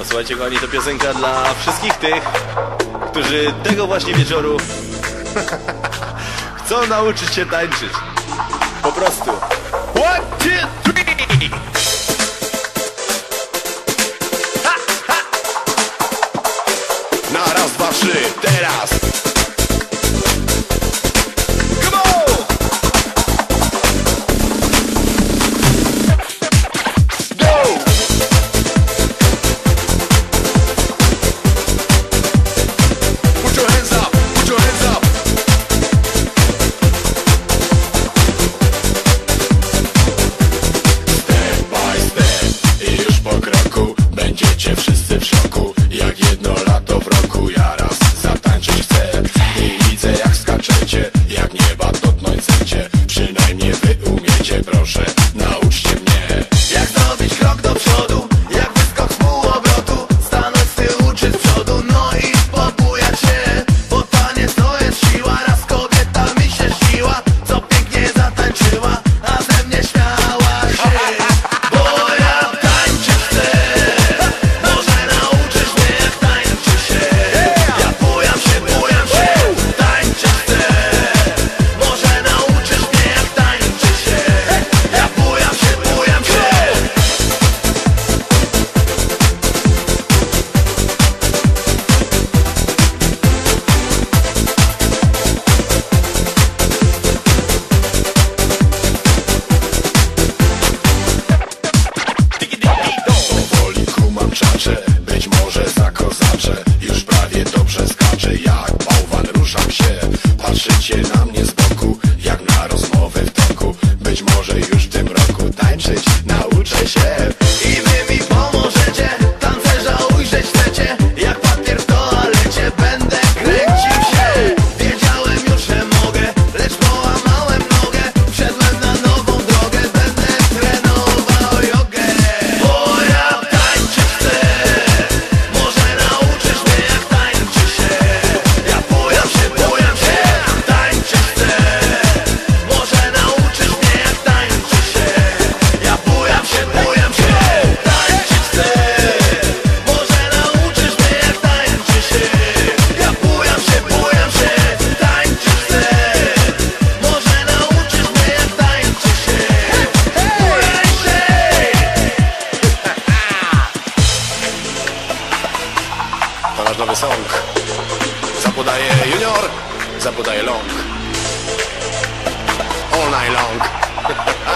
No słuchajcie kochani, to piosenka dla wszystkich tych, którzy tego właśnie wieczoru chcą nauczyć się tańczyć. Po prostu. One, two, three! Ha, ha! Na raz, dwa, trzy, teraz! może zakozacze Już prawie dobrze skacze jak bałwan ruszam się. Patrzycie na mnie z boku To nasz nowy song. Zapodaje junior, zapodaje long. All night long.